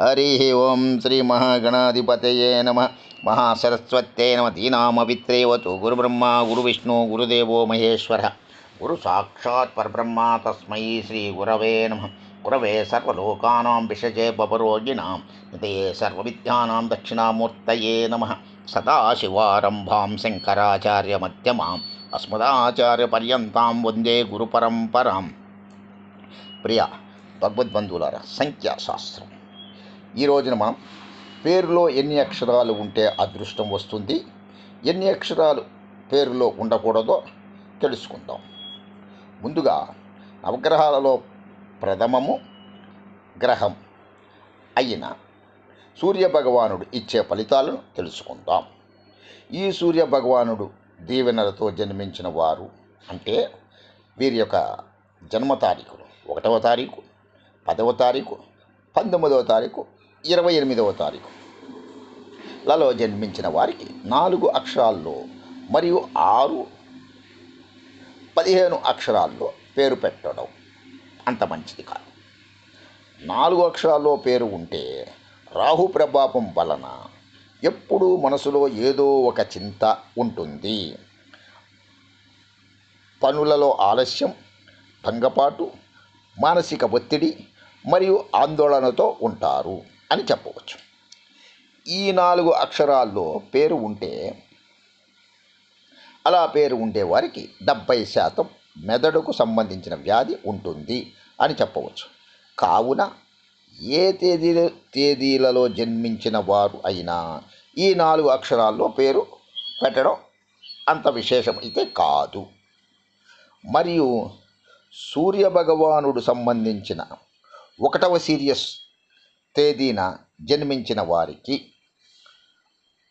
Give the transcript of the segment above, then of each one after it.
హరి ఓం శ్రీ మహాగణాధిపతయే నమ మహాసరస్వత్యే నమ దీనామవిత్రేవతు గురుబ్రహ్మ గురువిష్ణు గురుదేవో మహేశ్వర గురు సాక్షాత్ పరబ్రహ్మ తస్మై శ్రీ గురవే నమ గురవే సర్వలోకానాం విషజే బపరోగిణాం నితయే సర్వవిద్యానాం దక్షిణామూర్తయే నమ సదాశివారంభాం శంకరాచార్యమధ్యమాం అస్మదాచార్యపర్యంతాం వందే గురుపరంపరాం ప్రియ భగవద్బంధువులారా సంఖ్యాశాస్త్రం ఈ రోజున మనం పేరులో ఎన్ని అక్షరాలు ఉంటే అదృష్టం వస్తుంది ఎన్ని అక్షరాలు పేరులో ఉండకూడదో తెలుసుకుందాం. ముందుగా నవగ్రహాలలో ప్రథమము గ్రహం అయిన సూర్య భగవానుడు ఇచ్చే ఫలితాలను తెలుసుకుందాం. ఈ సూర్య భగవానుడు దీవెనలతో జన్మించిన వారు అంటే వీరి యొక్క జన్మ తారీఖులు ఒకటవ తారీఖు పదవ తారీఖు పంతొమ్మిదవ తారీఖు ఇరవై ఎనిమిదవ తారీఖు. లలో జన్మించిన వారికి నాలుగు అక్షరాల్లో మరియు ఆరు పదిహేను అక్షరాల్లో పేరు పెట్టడం అంత మంచిది కాదు. నాలుగు అక్షరాల్లో పేరు ఉంటే రాహు ప్రభావం వలన ఎప్పుడూ మనసులో ఏదో ఒక చింత ఉంటుంది. పనులలో ఆలస్యం భంగపాటు మానసిక ఒత్తిడి మరియు ఆందోళనతో ఉంటారు. అని చెప్పవచ్చు. ఈ నాలుగు అక్షరాల్లో పేరు ఉంటే అలా పేరు ఉండే వారికి డెబ్బై శాతం మెదడుకు సంబంధించిన వ్యాధి ఉంటుంది అని చెప్పవచ్చు. కావున ఏ తేదీ తేదీలలో జన్మించిన వారు అయినా ఈ నాలుగు అక్షరాల్లో పేరు పెట్టడం అంత విశేషం అయితే కాదు. మరియు సూర్య భగవానుడు సంబంధించిన ఒకటవ సీరియస్ తేదీన జన్మించిన వారికి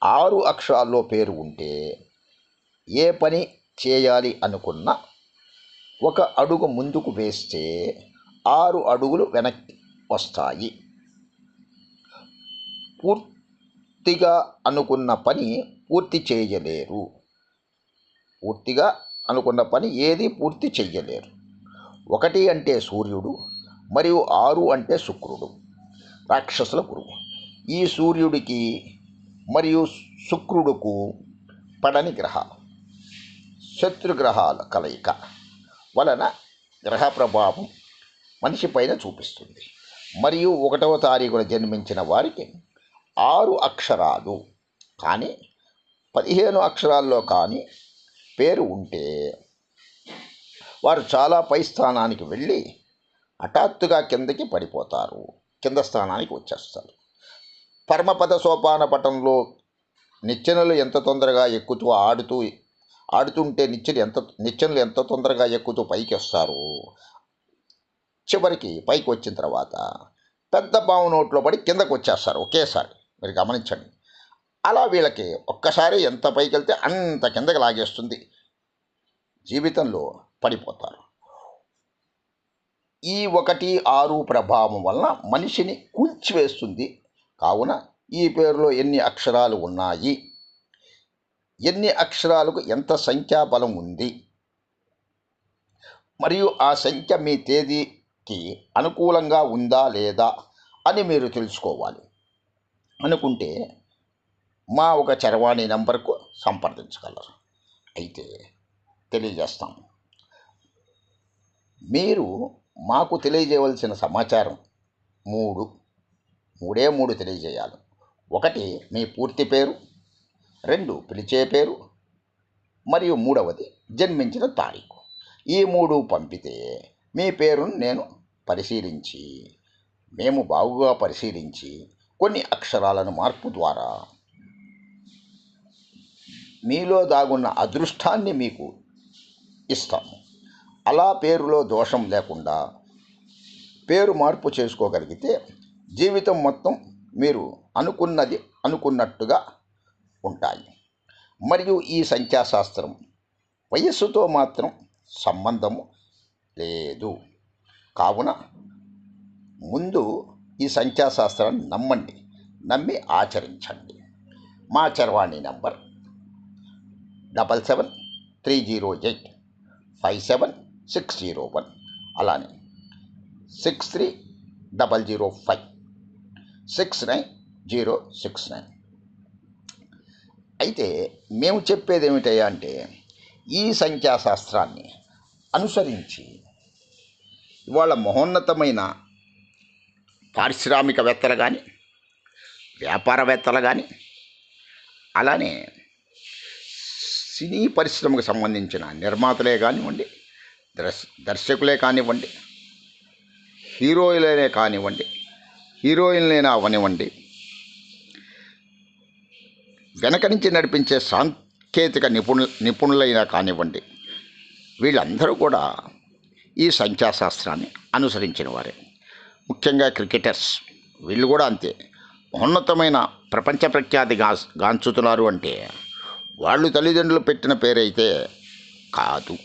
ఆరు అక్షరాల్లో పేరు ఉంటే ఏ పని చేయాలి అనుకున్నా ఒక అడుగు ముందుకు వేస్తే ఆరు అడుగులు వెనక్కి వస్తాయి. పూర్తిగా అనుకున్న పని పూర్తి చేయలేరు. పూర్తిగా అనుకున్న పని ఏది పూర్తి చెయ్యలేరు ఒకటి అంటే సూర్యుడు మరియు ఆరు అంటే శుక్రుడు. రాక్షసుల గురువు. ఈ సూర్యుడికి మరియు శుక్రుడుకు పడని గ్రహాలు శత్రుగ్రహాల కలయిక వలన గ్రహ ప్రభావం మనిషి పైన చూపిస్తుంది. మరియు ఒకటవ తారీఖున జన్మించిన వారికి ఆరు అక్షరాలు కానీ పదిహేను అక్షరాల్లో కానీ పేరు ఉంటే వారు చాలా పై స్థానానికి వెళ్ళి హఠాత్తుగా కిందకి పడిపోతారు. కింద స్థానానికి వచ్చేస్తారు పరమపద సోపాన పటంలో నిచ్చెనలు ఎంత తొందరగా ఎక్కుతూ ఆడుతూ ఆడుతుంటే నిచ్చెన ఎంత నిచ్చెనలు ఎంత తొందరగా ఎక్కుతూ పైకి వస్తారు చివరికి పైకి వచ్చిన తర్వాత పెద్ద పాము నోట్లో పడి కిందకు వచ్చేస్తారు ఒకేసారి. మీరు గమనించండి. అలా వీళ్ళకి ఒక్కసారి ఎంత పైకి వెళ్తే అంత కిందకి లాగేస్తుంది. జీవితంలో పడిపోతారు. ఈ ఒకటి ఆరు ప్రభావం వలన మనిషిని కూల్చివేస్తుంది. కావున ఈ పేరులో ఎన్ని అక్షరాలు ఉన్నాయి? ఎన్ని అక్షరాలకు ఎంత సంఖ్యాబలం ఉంది? మరియు ఆ సంఖ్య మీ తేదీకి అనుకూలంగా ఉందా లేదా అని మీరు తెలుసుకోవాలి. అనుకుంటే మా ఒక చరవాణి నంబర్కు సంప్రదించగలరు. అయితే తెలియజేస్తాం మీరు మాకు తెలియజేయవలసిన సమాచారం మూడు. మూడే మూడు తెలియజేయాలి. ఒకటి మీ పూర్తి పేరు. రెండు పిలిచే పేరు. మరియు మూడవది జన్మించిన తారీఖు. ఈ మూడు పంపితే మీ పేరును నేను పరిశీలించి మేము బాగుగా పరిశీలించి కొన్ని అక్షరాలను మార్పు ద్వారా మీలో దాగున్న అదృష్టాన్ని మీకు ఇస్తాము. అలా పేరులో దోషం లేకుండా పేరు మార్పు చేసుకోగలిగితే జీవితం మొత్తం మీరు అనుకున్నది అనుకున్నట్టుగా ఉంటాయి. మరియు ఈ సంఖ్యాశాస్త్రం వయస్సుతో మాత్రం సంబంధము లేదు. కావున ముందు ఈ సంఖ్యాశాస్త్రాన్ని నమ్మండి నమ్మి ఆచరించండి. మా చరవాణి number double seven three zero eight five seven six zero one. అలానే six three double zero five six nine zero six nine అయితే మేము చెప్పేది ఏమిటయ్యా అంటే ఈ సంఖ్యాశాస్త్రాన్ని అనుసరించి ఇవాళ మహోన్నతమైన పారిశ్రామికవేత్తలు కానీ వ్యాపారవేత్తలు కానీ అలానే సినీ పరిశ్రమకు సంబంధించిన నిర్మాతలే కానివ్వండి దర్శ దర్శకులే కానివ్వండి హీరోయిన్లే కానివ్వండి హీరోయిన్లైనా అవనివ్వండి వెనక నుంచి నడిపించే సాంకేతిక నిపుణు నిపుణులైనా కానివ్వండి వీళ్ళందరూ కూడా ఈ సంఖ్యాశాస్త్రాన్ని అనుసరించిన వారే. ముఖ్యంగా క్రికెటర్స్ వీళ్ళు కూడా అంతే. ఉన్నతమైన ప్రపంచ ప్రఖ్యాతి గా గాంచుతున్నారు అంటే వాళ్ళు తల్లిదండ్రులు పెట్టిన పేరైతే కాదు.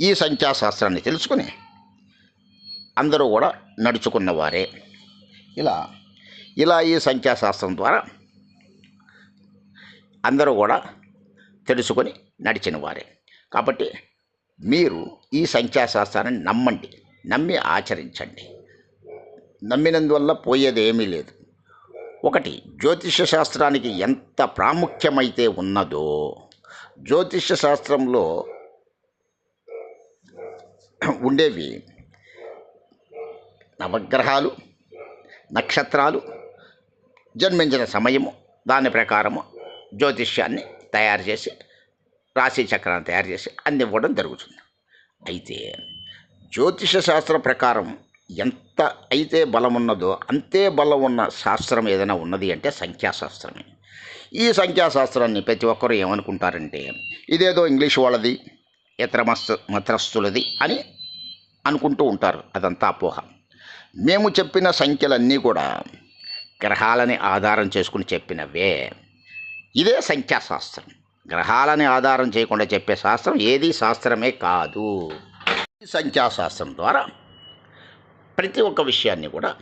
ఈ సంఖ్యాశాస్త్రాన్ని తెలుసుకుని అందరూ కూడా నడుచుకున్నవారే. ఇలా ఇలా ఈ సంఖ్యాశాస్త్రం ద్వారా అందరూ కూడా తెలుసుకొని నడిచిన వారే కాబట్టి మీరు ఈ సంఖ్యాశాస్త్రాన్ని నమ్మండి నమ్మి ఆచరించండి. నమ్మినందువల్ల పోయేది ఏమీ లేదు. ఒకటి జ్యోతిష శాస్త్రానికి ఎంత ప్రాముఖ్యమైతే ఉన్నదో జ్యోతిష శాస్త్రంలో ఉండేవి నవగ్రహాలు నక్షత్రాలు జన్మించిన సమయము దాని ప్రకారము జ్యోతిష్యాన్ని తయారు చేసి రాశి చక్రాన్ని తయారు చేసి అందివ్వడం జరుగుతుంది. అయితే జ్యోతిష శాస్త్ర ప్రకారం ఎంత అయితే బలం ఉన్నదో అంతే బలం ఉన్న శాస్త్రం ఏదైనా ఉన్నది అంటే సంఖ్యాశాస్త్రమే. ఈ సంఖ్యాశాస్త్రాన్ని ప్రతి ఒక్కరూ ఏమనుకుంటారంటే ఇదేదో ఇంగ్లీష్ వాళ్ళది ఇతర మస్తు మతస్థులది అని అనుకుంటూ ఉంటారు. అదంతా అపోహ. మేము చెప్పిన సంఖ్యలన్నీ కూడా గ్రహాలని ఆధారం చేసుకుని చెప్పినవే. ఇదే సంఖ్యాశాస్త్రం. గ్రహాలని ఆధారం చేయకుండా చెప్పే శాస్త్రం ఏది శాస్త్రమే కాదు. ఈ సంఖ్యాశాస్త్రం ద్వారా ప్రతి ఒక్క విషయాన్ని కూడా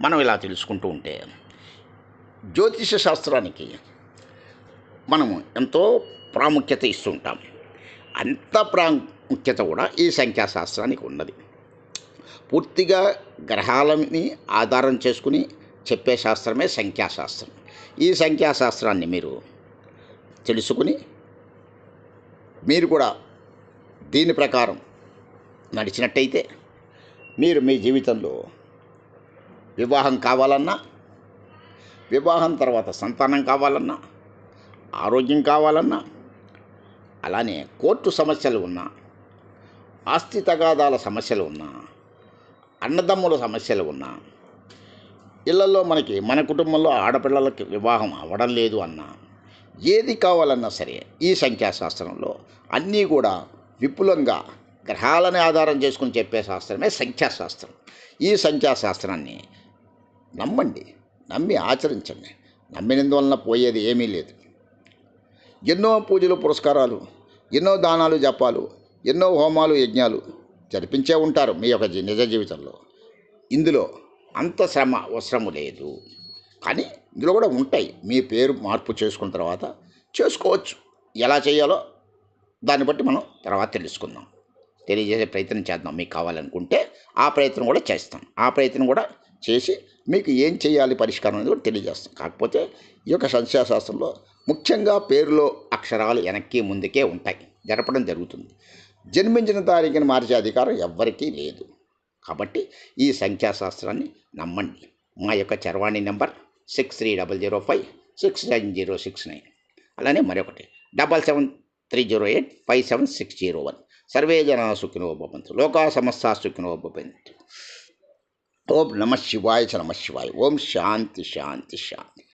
మనం ఇలా తెలుసుకుంటూ ఉంటే జ్యోతిష శాస్త్రానికి మనము ఎంతో ప్రాముఖ్యత ఇస్తుంటాం అంత ప్రాముఖ్యత కూడా ఈ సంఖ్యాశాస్త్రానికి ఉన్నది. పూర్తిగా గ్రహాలని ఆధారం చేసుకుని చెప్పే శాస్త్రమే సంఖ్యాశాస్త్రం. ఈ సంఖ్యాశాస్త్రాన్ని మీరు తెలుసుకుని మీరు కూడా దీని ప్రకారం నడిచినట్టయితే మీరు మీ జీవితంలో వివాహం కావాలన్నా వివాహం తర్వాత సంతానం కావాలన్నా ఆరోగ్యం కావాలన్నా అలానే కోర్టు సమస్యలు ఉన్నా ఆస్తి తగాదాల సమస్యలు ఉన్నా అన్నదమ్ముల సమస్యలు ఉన్నా ఇళ్ళలో మనకి మన కుటుంబంలో ఆడపిల్లలకి వివాహం అవ్వడం లేదు అన్నా ఏది కావాలన్నా సరే ఈ సంఖ్యాశాస్త్రంలో అన్నీ కూడా విపులంగా గ్రహాలని ఆధారం చేసుకుని చెప్పే శాస్త్రమే సంఖ్యాశాస్త్రం. ఈ సంఖ్యాశాస్త్రాన్ని నమ్మండి నమ్మి ఆచరించండి. నమ్మినందువలన పోయేది ఏమీ లేదు. ఎన్నో పూజలు పురస్కారాలు ఎన్నో దానాలు జపాలు ఎన్నో హోమాలు యజ్ఞాలు జరిపించే ఉంటారు మీ యొక్క నిజ జీవితంలో. ఇందులో అంత శ్రమ అవసరము లేదు. కానీ ఇందులో కూడా ఉంటాయి. మీ పేరు మార్పు చేసుకున్న తర్వాత చేసుకోవచ్చు. ఎలా చేయాలో దాన్ని బట్టి మనం తర్వాత తెలుసుకుందాం. తెలియజేసే ప్రయత్నం చేద్దాం. మీకు కావాలనుకుంటే ఆ ప్రయత్నం కూడా చేస్తాం. ఆ ప్రయత్నం కూడా చేసి మీకు ఏం చేయాలి పరిష్కారం అనేది కూడా తెలియజేస్తాం. కాకపోతే ఈ యొక్క సంఖ్యాశాస్త్రంలో ముఖ్యంగా పేరులో అక్షరాలు వెనక్కి ముందుకే ఉంటాయి. జరపడం జరుగుతుంది. జన్మించిన తారీఖుని మార్చే అధికారం ఎవ్వరికీ లేదు. కాబట్టి ఈ సంఖ్యాశాస్త్రాన్ని నమ్మండి. మా యొక్క చరవాణి number six three double zero five six nine zero six nine. అలానే మరొకటి double seven three zero eight five seven six zero one. Survey జనా సుఖినో భవంతు. లోకా సమస్త సుఖినో భవంతు. ఓం నమ శివాయ చ నమ శివాయ. ఓం శాంతి శాంతి శాంతి.